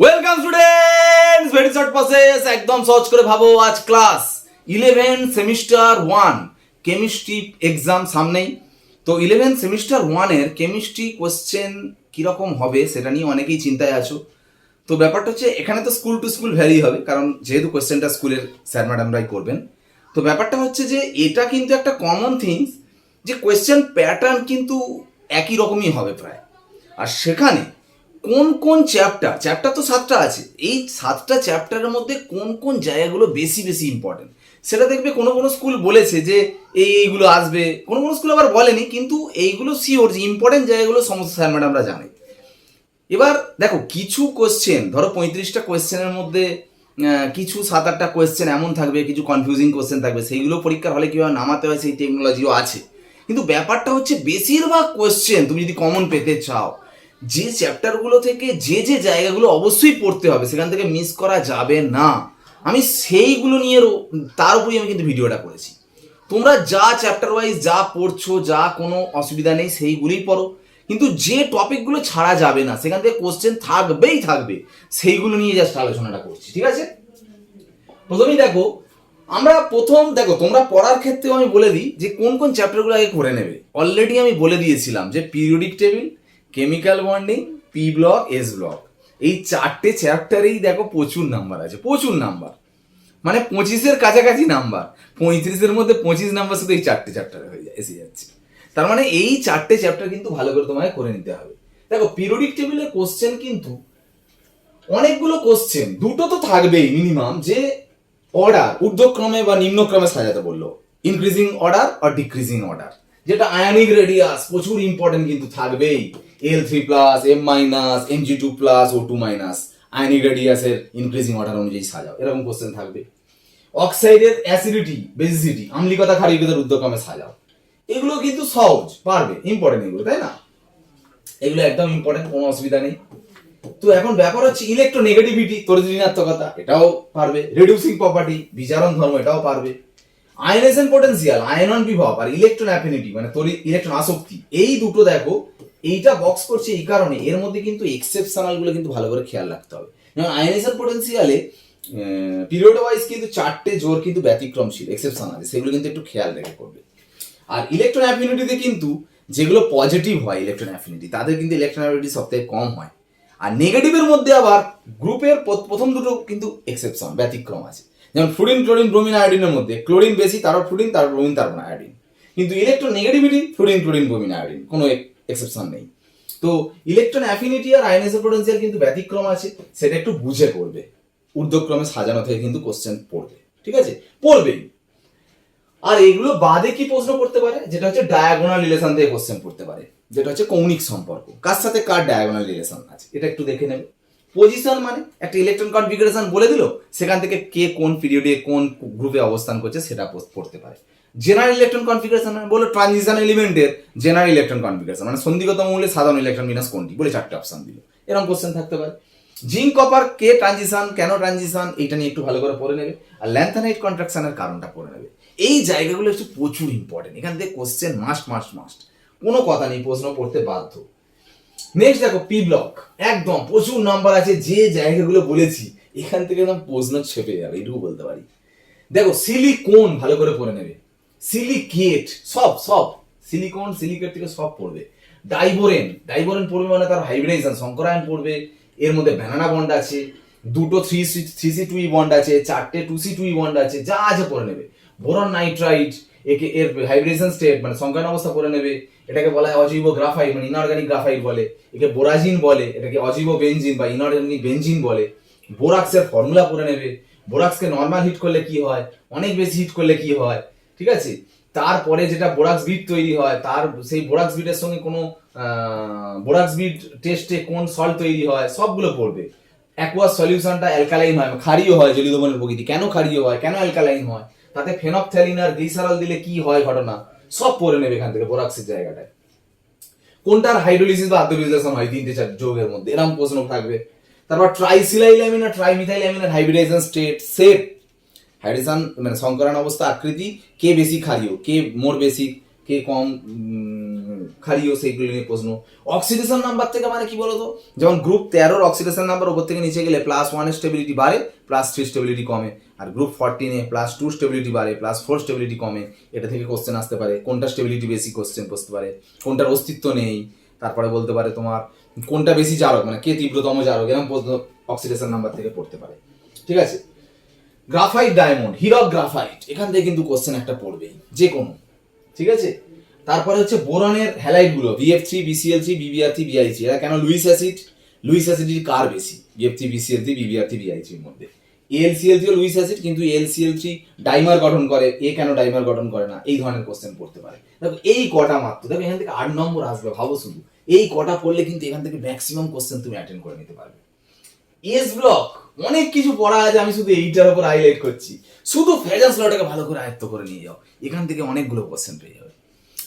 Welcome students very short process একদম সহজ করে ভাবো আজ class eleven semester one chemistry exam সামনেই। তো ইলেভেন সেমিস্টার ওয়ানের কেমিস্ট্রি কোশ্চেন কীরকম হবে সেটা নিয়ে অনেকেই চিন্তায় আছো। তো ব্যাপারটা হচ্ছে, এখানে তো স্কুল টু স্কুল ভ্যারি হবে, কারণ যেহেতু কোশ্চেনটা স্কুলের স্যার ম্যাডামরাই করবেন। তো ব্যাপারটা হচ্ছে যে, এটা কিন্তু একটা কমন থিংস যে কোয়েশ্চেন প্যাটার্ন কিন্তু একই রকমই হবে প্রায়। আর সেখানে কোন কোন চ্যাপ্টার চ্যাপ্টার তো সাতটা আছে, এই সাতটা চ্যাপ্টারের মধ্যে কোন কোন জায়গাগুলো বেশি বেশি ইম্পর্টেন্ট সেটা দেখবে কোনো কোনো স্কুল বলেছে যে এই এইগুলো আসবে, কোনো কোনো স্কুল আবার বলেনি, কিন্তু এইগুলো শিওর যে ইম্পর্টেন্ট জায়গাগুলো সমস্ত স্যার ম্যাডামরা জানে। এবার দেখো, কিছু কোয়েশ্চেন ধরো পঁয়ত্রিশটা কোয়েশ্চেনের মধ্যে কিছু সাত আটটা কোয়েশ্চেন এমন থাকবে, কিছু কনফিউজিং কোশ্চেন থাকবে, সেইগুলো পরীক্ষার হলে কীভাবে নামাতে হয় সেই টেকনোলজিও আছে। কিন্তু ব্যাপারটা হচ্ছে, বেশিরভাগ কোয়েশ্চেন তুমি যদি কমন পেতে চাও যে চ্যাপ্টারগুলো থেকে যে যে জায়গাগুলো অবশ্যই পড়তে হবে, সেখান থেকে মিস করা যাবে না। আমি সেইগুলো নিয়ে তার উপরেই আমি কিন্তু ভিডিওটা করেছি। তোমরা যা চ্যাপ্টার ওয়াইজ যা পড়ছো, যা কোনো অসুবিধা নেই, সেইগুলোই পড়ো। কিন্তু যে টপিকগুলো ছাড়া যাবে না, সেখান থেকে কোশ্চেন থাকবেই থাকবে, সেইগুলো নিয়ে জাস্ট আলোচনাটা করছি, ঠিক আছে? প্রথমেই দেখো, আমরা প্রথম, দেখো, তোমরা পড়ার ক্ষেত্রেও আমি বলে দিই যে কোন কোন চ্যাপ্টারগুলো আগে করে নেবে। অলরেডি আমি বলে দিয়েছিলাম যে periodic table chemical bonding P block S block এই চারটে চ্যাপ্টারেই দেখো প্রচুর নাম্বার আছে, প্রচুর নাম্বার মানে পঁচিশের কাছাকাছি নাম্বার পঁয়ত্রিশের মধ্যে পঁচিশ নাম্বার শুধু এই চারটে চ্যাপ্টারে হয়ে যায়, এসে যাচ্ছে। তার মানে এই চারটে চ্যাপ্টার কিন্তু ভালো করে তোমায় করে নিতে হবে। দেখো পিরিয়ডিক টেবিলের কোশ্চেন কিন্তু অনেকগুলো কোশ্চেন দুটো তো থাকবেই মিনিমাম যে অর্ডার ঊর্ধ্বক্রমে বা নিম্নক্রমে সাজাতে বলল। ইনক্রিজিং অর্ডার আর ডিক্রিজিং অর্ডার যেটা আয়নিক রেডিয়াস প্রচুর ইম্পর্টেন্ট কিন্তু থাকবেই। L three plus M minus M G two plus O two minus ionic রেডিয়াসের increasing order অনুযায়ী সাজাও। এরকম কোশ্চেন থাকবে। অক্সাইডের অ্যাসিডিটি বেসিসিটি আম্লিকতা ক্ষারিকতার ঊর্ধ্বক্রমে সাজাও। এগুলো কিন্তু সহজ, পারবে ইম্পর্টেন্ট এগুলো, তাই না? এগুলো একদম ইম্পর্টেন্ট কোনো অসুবিধা নেই। তো এখন ব্যাপার হচ্ছে ইলেকট্রোনেগেটিভিটি তড়িৎ ঋণাত্মকতা, এটাও পারবে। রিডিউসিং প্রপার্টি বিচারণ ধর্ম, এটাও পারবে। আয়নেশন পোটেনশিয়াল আয়নন বিভব আর ইলেকট্রন অ্যাফিনিটি মানে তড়িৎ ইলেকট্রন আসক্তি, এই দুটো দেখো এইটা বক্স করছে এই কারণে। এর মধ্যে কিন্তু এক্সেপশনালগুলো কিন্তু ভালো করে খেয়াল রাখতে হবে। যেমন আয়নেশন পোটেনশিয়ালে পিরিয়ড ওয়াইজ কিন্তু চারটে জোর কিন্তু ব্যতিক্রমশীল এক্সেপশন আছে সেগুলো কিন্তু একটু খেয়াল রেখে করবে। আর ইলেকট্রন অ্যাফিনিটিতে কিন্তু যেগুলো পজিটিভ হয় ইলেকট্রন অ্যাফিনিটি তাদের কিন্তু ইলেকট্রন অ্যাফিনিটি সবথেকে কম হয়। আর নেগেটিভের মধ্যে আবার গ্রুপের প্রথম দুটো কিন্তু এক্সেপশন ব্যতিক্রম আছে। যেমন ফ্লুরিন ক্লোরিন ব্রোমিন আয়োডিনের মধ্যে ক্লোরিন বেশি, তারপর ফ্লুরিন তারপর ব্রোমিন তারপর আয়োডিন কিন্তু electron negativity fluorine chlorine bromine iodine কোনো এক্সেপশন নেই। তো ইলেকট্রন অ্যাফিনিটি আর আয়নেশন পোটেনশিয়াল কিন্তু ব্যতিক্রম আছে, সেটা একটু বুঝে পড়বে। ঊর্ধ্বক্রমে সাজানো থেকে কিন্তু কোশ্চেন পড়বে, ঠিক আছে? পড়বেই। আর এগুলো বাদে কি প্রশ্ন করতে পারে? যেটা হচ্ছে ডায়াগোনাল রিলেশন থেকে কোশ্চেন পড়তে পারে, যেটা হচ্ছে কৌণিক সম্পর্ক। কার সাথে কার ডায়াগোনাল রিলেশন আছে? এটা একটু দেখে নেবে। পজিশন মানে একটা ইলেকট্রন কনফিগারেশন বলে দিল, সেখান থেকে কে কোন পিরিয়ডে কোন গ্রুপে অবস্থান করছে সেটা পড়তে পারে। জেনারেল ইলেকট্রন কনফিগারেশন বলো ট্রানজিশন এলিমেন্টের জেনারেল ইলেকট্রন কনফিগারেশন মানে সন্ধিগত মূল্যে সাধারণ ইলেকট্রন বিনাশ কোনটি? বলে চারটে অপশন দিল। এরকম কোশ্চেন থাকতে পারে। জিঙ্ক কপার কে ট্রানজিশন কেন ট্রানজিশন এইটা নিয়ে একটু ভালো করে পড়ে নেবে। আর ল্যান্থানাইট কন্ট্রাকশনের কারণটা পড়ে নেবে। এই জায়গাগুলো একটু প্রচুর ইম্পর্টেন্ট এখান থেকে কোশ্চেন মাস্ট মাস্ট মাস্ট কোনো কথা নেই, প্রশ্ন পড়তে বাধ্য। নেক্সট দেখো পি ব্লক একদম প্রচুর নাম্বার আছে, যে জায়গাগুলো বলেছি, এখান থেকে একদম প্রশ্ন ছেপে যাবে, এটুকু বলতে পারি। দেখো সিলিকোন ভালো করে পড়ে নেবে। সিলিকেট সব সব। সিলিকন সিলিকেট থেকে সব পড়বে। ডাইবোরেন ডাইবোরেন পড়বে মানে তার হাইব্রিডাইজেশন শঙ্করায়ন পড়বে, এর মধ্যে ব্যানানা বন্ড আছে, দুটো three C three C two bond আছে, চারটে টু সি টু বন্ড আছে, যা আছে পড়ে নেবে। বোরন নাইট্রাইট একে এর হাইব্রিডেশন স্টেট মানে সংকরণ অবস্থা পড়ে নেবে। এটাকে বলা হয় অজৈব গ্রাফাইট মানে ইনঅর্গানিক গ্রাফাইট বলে। একে বোরাজিন বলে, এটাকে অজৈব বেঞ্জিন বা ইনঅর্গানিক বেঞ্জিন বলে। বোরাক্সের ফর্মুলা পড়ে নেবে। বোরাক্সকে নর্মাল হিট করলে কি হয়? অনেক বেশি হিট করলে কি হয়? ঠিক আছে? তারপরে যেটা বোরাক্স বিট তৈরি হয়, তার সেই বোরাক্স বিটের সঙ্গে কোনো বোরাক্স বিট টেস্টে কোন সল্ট তৈরি হয়, সবগুলো পড়বে। অ্যাকোয়াস সলিউশনটা অ্যালকালাইন হয়, ক্ষারীয় হয় জলীয় দ্রবণের প্রকৃতি। কেন ক্ষারীয় হয়? কেন অ্যালকালাইন হয়? তাতে ফেনপথ্যালিন আর গ্লিসারল দিলে কি হয় ঘটনা? সব পড়ে নেবে এখান থেকে বোরাক্সের জায়গাটায়। কোনটার হাইড্রোলিসিস বা আত্মবিশ্লেষণ হয় তিনটে চার যৌগের মধ্যে। এরকম প্রশ্ন থাকবে। তারপর ট্রাইসিলাইলামিন আর ট্রাইমিথাইলামিনের হাইব্রিডাইজেশন স্টেট সেট হাইড্রেশন মানে সংকরণ অবস্থা, আকৃতি, কে বেশি ক্ষারীয়, কে মোর বেশি, কে কম ক্ষারীয় সেইগুলো নিয়ে প্রশ্ন। অক্সিডেশন নাম্বার থেকে মানে কি বলতো? যেমন গ্রুপ তেরোর অক্সিডেশন নাম্বার ওপর থেকে নিচে গেলে প্লাস ওয়ান স্টেবিলিটি বাড়ে প্লাস থ্রি স্টেবিলিটি কমে। আর গ্রুপ ফোরটিনে প্লাস টু স্টেবিলিটি বাড়ে প্লাস ফোর স্টেবিলিটি কমে। এটা থেকে কোশ্চেন আসতে পারে, কোনটা স্টেবিলিটি বেশি কোশ্চেন বসতে পারে, কোনটার অস্তিত্ব নেই, তারপরে বলতে পারে তোমার কোনটা বেশি জারক মানে কে তীব্রতম জারক, এরকম অক্সিডেশন নাম্বার থেকে পড়তে পারে। ঠিক আছে? গ্রাফাইট ডায়মন্ড হিরক গ্রাফাইট এখান থেকে কিন্তু কোশ্চেন একটা পড়বে যে কোনো ঠিক আছে? তারপরে হচ্ছে বোরনের হ্যালাইটগুলো BF three BCl three BBr three BI three এরা কেন লুইস অ্যাসিড? লুইস অ্যাসিডির কার বেশি? BF three BCl three BBr three BI থ্রির মধ্যে। এলসিএল থ্রি লুইস অ্যাসিড, কিন্তু এলসিএল থ্রি ডাইমার গঠন করে। এ কেন ডাইমার গঠন করে না? এই ধরনের কোশ্চেন পড়তে পারে। দেখো, এই কটা মাত্র, দেখো, এখান থেকে আট নম্বর আসবে, ভাবো শুধু। এই কটা পড়লে কিন্তু এখান থেকে ম্যাক্সিমাম কোশ্চেন তুমি অ্যাটেন্ড করে নিতে পারবে। এস ব্লক অনেক কিছু পড়া আছে, আমি শুধু এইটার উপর হাইলাইট করছি। শুধু ফ্যাজান্স লটাকে ভালো করে আয়ত্ত করে নিয়ে যাও। এখান থেকে অনেকগুলো কোশ্চেন পেয়ে যাবে।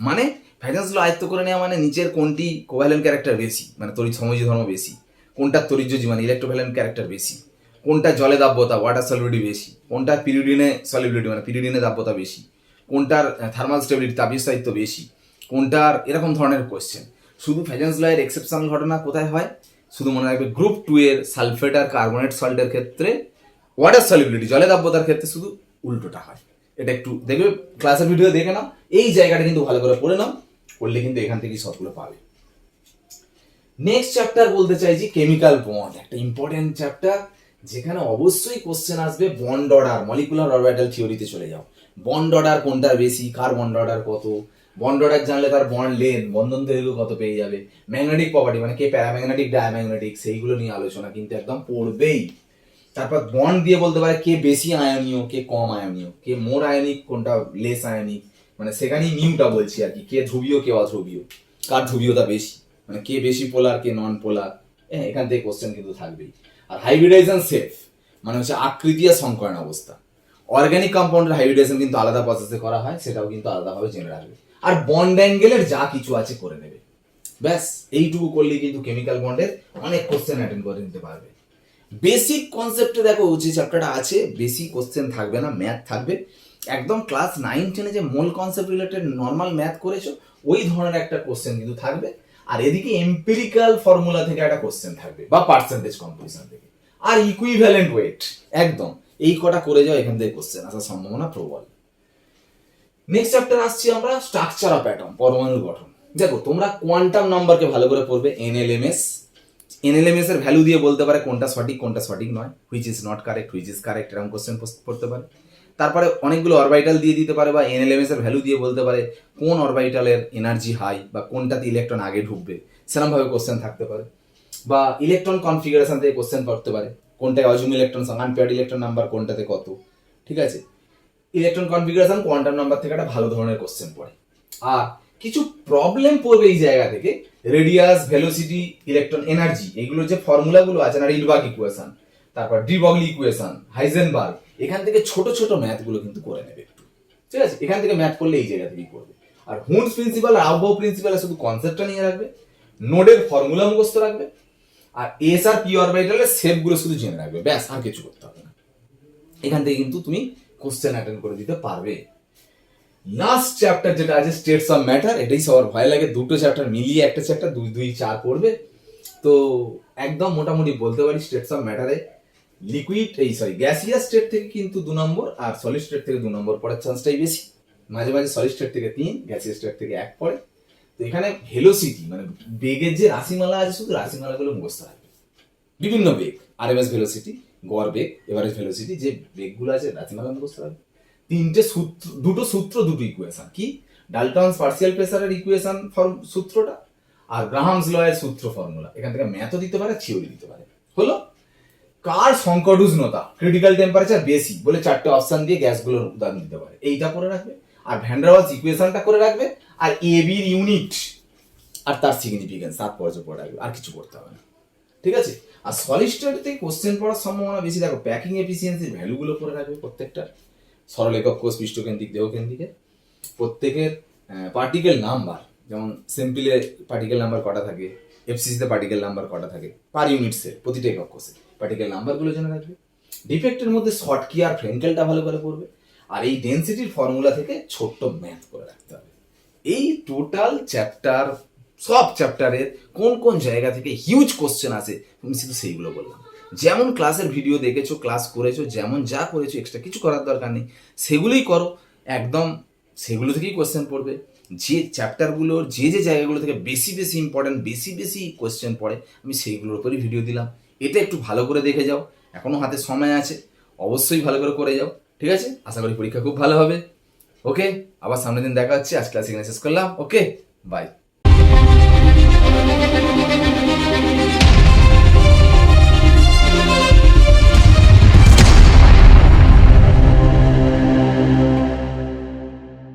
মানে ফ্যাজান্স ল আয়ত্ত করে নেওয়া মানে নিচের কোনটি কোভ্যালেন্ট ক্যারেক্টার বেশি? মানে তড়িৎ সমজি ধর্ম বেশি। কোনটা তরিজ্য মানে ইলেকট্রোভ্যালেন্ট ক্যারেক্টার বেশি? কোনটা জলে দাব্যতা ওয়াটার সলিবিলিটি বেশি? কোনটার পিরিয়ডিনে সলিবিলিটি মানে পিরিয়ডিনে দাব্যতা বেশি? কোনটার থার্মাল স্টেবিলিটি তাপীয় বেশি? কোনটার এরকম ধরনের কোশ্চেন শুধু ফ্যাজান্স লয়ের এক্সেপশনাল ঘটনা কোথায় হয়? শুধু মনে রাখবে গ্রুপ টু এর সালফেট আর কার্বনেট সল্টের ক্ষেত্রে ওয়াটার সলিবিলিটি জলে দাব্যতার ক্ষেত্রে শুধু উল্টোটা হয়। এটা একটু দেখবে ক্লাসের ভিডিও দেখে নাও। এই জায়গাটা কিন্তু ভালো করে পড়ে নাও, পড়লে কিন্তু এখান থেকেই সবগুলো পাবে। নেক্সট চ্যাপ্টার বলতে চাইছি কেমিক্যাল বন্ড একটা ইম্পর্টেন্ট চ্যাপ্টার যেখানে অবশ্যই কোশ্চেন আসবে বন্ড অর্ডার মলিকুলার অরবিটাল থিওরিতে চলে যাও। বন্ড অর্ডার কোনটার বেশি কার বন্ড অর্ডার কত? বন্ড জানলে তার বন্ড লেন বন্ধন দৈর্ঘ্য কত পেয়ে যাবে ম্যাগনেটিক প্রপার্টি মানে কে প্যারাম্যাগনেটিক ডায়াম্যাগনেটিক সেইগুলো নিয়ে আলোচনা কিন্তু একদম পড়বেই। তারপর বন্ড দিয়ে বলতে পারে কে বেশি আয়নীয় কে কম আয়নীয় কে মোর আয়নিক কোনটা লেস আয়নিক মানে সেখানেই নিউটা বলছি আর কি, কে ধ্রুবীয়, কে অধ্রুবীয়, কার ধ্রুবীয়তা বেশি মানে কে বেশি পোলার কে নন পোলার হ্যাঁ এখান থেকে কোশ্চেন কিন্তু থাকবেই। আর হাইব্রিডাইজেশন সেফ মানে হচ্ছে আকৃতি আর সংকরণ অবস্থা। অর্গানিক কম্পাউন্ডের হাইব্রিডাইজেশন কিন্তু আলাদা প্রসেসে করা হয়, সেটাও কিন্তু আলাদাভাবে জেনে রাখবে। আর বন্ড অ্যাঙ্গেলের যা কিছু আছে করে নেবে। ব্যাস, এইটুকু করলেই কিন্তু কেমিক্যাল বন্ডের অনেক কোশ্চেন অ্যাটেন্ড করে নিতে পারবে। বেসিক কনসেপ্টে দেখো, যে চ্যাপ্টারটা আছে বেসিক কোশ্চেন থাকবে না ম্যাথ থাকবে। একদম ক্লাস নাইন টেনে যে mole concept related normal math করেছ, ওই ধরনের একটা কোশ্চেন কিন্তু থাকবে। আর এদিকে এম্পিরিক্যাল ফর্মুলা থেকে একটা কোশ্চেন থাকবে, বা পার্সেন্টেজ কম্পোজিশন থেকে। আর ইকুইভ্যালেন্ট ওয়েট একদম। এই কটা করে যাও, এখান থেকে কোশ্চেন আসার সম্ভাবনা প্রবল। নেক্সট চ্যাপ্টার আসছি আমরা স্ট্রাকচার অফ অ্যাটম পরমাণুর গঠন। দেখো, তোমরা কোয়ান্টাম নাম্বারকে ভালো করে পড়বে এনএলএমএস এনএলএমএস এর ভ্যালু দিয়ে বলতে পারে কোনটা সঠিক কোনটা সঠিক নয়। Which is not correct which is correct এরকম কোশ্চেন পড়তে পারে। তারপরে অনেকগুলো অরবাইটাল দিয়ে দিতে পারে বা এনএলএমএস এর ভ্যালু দিয়ে বলতে পারে কোন অরবাইটালের এনার্জি হাই বা কোনটাতে ইলেকট্রন আগে ঢুকবে। সেরকমভাবে কোশ্চেন থাকতে পারে। বা ইলেকট্রন কনফিগারেশন থেকে কোশ্চেন করতে পারে। কোনটায় অজুম ইলেকট্রন আনপেয়ার্ড ইলেকট্রন নাম্বার কোনটাতে কত। ঠিক আছে? ইলেকট্রন কনফিগারেশন কোয়ান্টাম নাম্বার থেকে একটা ভালো ধরনের কোশ্চেন পড়ে। আর কিছু প্রবলেম পড়বে এই জায়গা থেকে রেডিয়াস ভেলোসিটি ইলেকট্রন এনার্জি এগুলোর যে ফর্মুলাগুলো আছে না রিলবার্গ ইকুয়েশন তারপর ডিবগলি ইকুয়েশন হাইজেনবার্গ এখান থেকে ছোট ছোট ম্যাথগুলো কিন্তু করে নেবে একটু। ঠিক আছে? এখান থেকে ম্যাথ করলে এই জায়গা থেকেই করবে আর হুন্স প্রিন্সিপাল আর আউবাউ প্রিন্সিপাল শুধু কনসেপ্টটা নিয়ে রাখবে নোডের ফর্মুলা মুখস্থ রাখবে, আর এস আর পি অরবিটালের শেপগুলো শুধু জেনে রাখবে। ব্যাস, আর কিছু করতে হবে না। এখান থেকে কিন্তু তুমি কোশ্চেন অ্যাটেন্ড করে দিতে পারবে। লাস্ট চ্যাপ্টার যেটা আছে স্টেটস অফ ম্যাটার এটাই সবার ভয় লাগে। দুটো চ্যাপ্টার মিলিয়ে একটা চ্যাপ্টার দুই দুই, চার পড়বে তো একদম মোটামুটি বলতে পারি স্টেটস অফ ম্যাটারে লিকুইড এই সরি গ্যাসিয়াস স্টেট থেকে কিন্তু দু নম্বর, আর সলিড স্টেট থেকে দু নম্বর পড়ার চান্সটাই বেশি। মাঝে মাঝে সলিড স্টেট থেকে তিন গ্যাসিয়াস স্টেট থেকে এক পড়ে। তো এখানে ভেলোসিটি মানে বেগের যে রাশিমালা আছে, শুধু রাশিমালাগুলো মুখস্থ রাখবে। বিভিন্ন বেগ আর এম এস ভেলোসিটি গড় বেগ এভারেজ ভেলোসিটি যে বেগগুলো আছে রাশিমালা মুখস্থ রাখবে তিনটে সূত্র, দুটো সূত্র, দুটো ইকুয়েশন কি? ডালটনস পার্সিয়াল প্রেসারের ইকুয়েশন ফর্ম সূত্রটা, আর গ্রাহামস লয়ের সূত্র ফর্মুলা এখান থেকে ম্যাথও দিতে পারে থিওরি দিতে পারে। হলো? কার সংকট উষ্ণতা? ক্রিটিক্যাল টেম্পারেচার বেশি বলে চারটে অপশন দিয়ে গ্যাসগুলোর উদাহরণ দিতে পারে। এইটা করে রাখবে, আর ভ্যান্ডারওয়ালস ইকুয়েশনটা করে রাখবে, আর এ বির ইউনিট আর তার সিগনিফিকেন্স তাৎপর্য পড়ে রাখবে আর কিছু করতে হবে না। ঠিক আছে? আর সলিড স্টেট থেকে কোশ্চেন পড়ার সম্ভাবনা বেশি। দেখো প্যাকিং এফিসিয়েন্সির ভ্যালুগুলো করে রাখবে প্রত্যেকটা। সরল একক কোষ পৃষ্ঠকেন্দ্রিক দেহকেন্দ্রিকে প্রত্যেকের পার্টিকেল নাম্বার যেমন সিম্পলে পার্টিকেল নাম্বার কটা থাকে এফসিসিতে পার্টিকেল নাম্বার কটা থাকে পার ইউনিটসে প্রতিটা একক কোষে। পার্টিকেল নাম্বারগুলো জেনে রাখবে। ডিফেক্টের মধ্যে শর্ট কি আর ফ্রেঙ্কেলটা ভালো করে পড়বে। আর এই ডেন্সিটির ফর্মুলা থেকে ছোট্ট ম্যাথ করে রাখতে হবে। এই টোটাল চ্যাপ্টার সব চ্যাপ্টারের কোন কোন জায়গা থেকে হিউজ কোশ্চেন আসে, তুমি শুধু সেইগুলো বললাম। যেমন ক্লাসের ভিডিও দেখেছ ক্লাস করেছ, যেমন যা করেছ এক্সট্রা কিছু করার দরকার নেই। সেগুলোই করো। একদম সেগুলো থেকেই কোশ্চেন পড়বে। যে চ্যাপ্টারগুলোর যে যে জায়গাগুলো থেকে বেশি বেশি ইম্পর্টেন্ট বেশি বেশি কোশ্চেন পড়ে, আমি সেইগুলোর উপরই ভিডিও দিলাম। এটা একটু ভালো করে দেখে যাও। এখনও হাতে সময় আছে। অবশ্যই ভালো করে করে যাও। ঠিক আছে? আশা করি পরীক্ষা খুব ভালো হবে। ওকে আবার সামনের দিন দেখা হচ্ছে। আজ ক্লাস এখানে শেষ করলাম। Okay bye Thank you.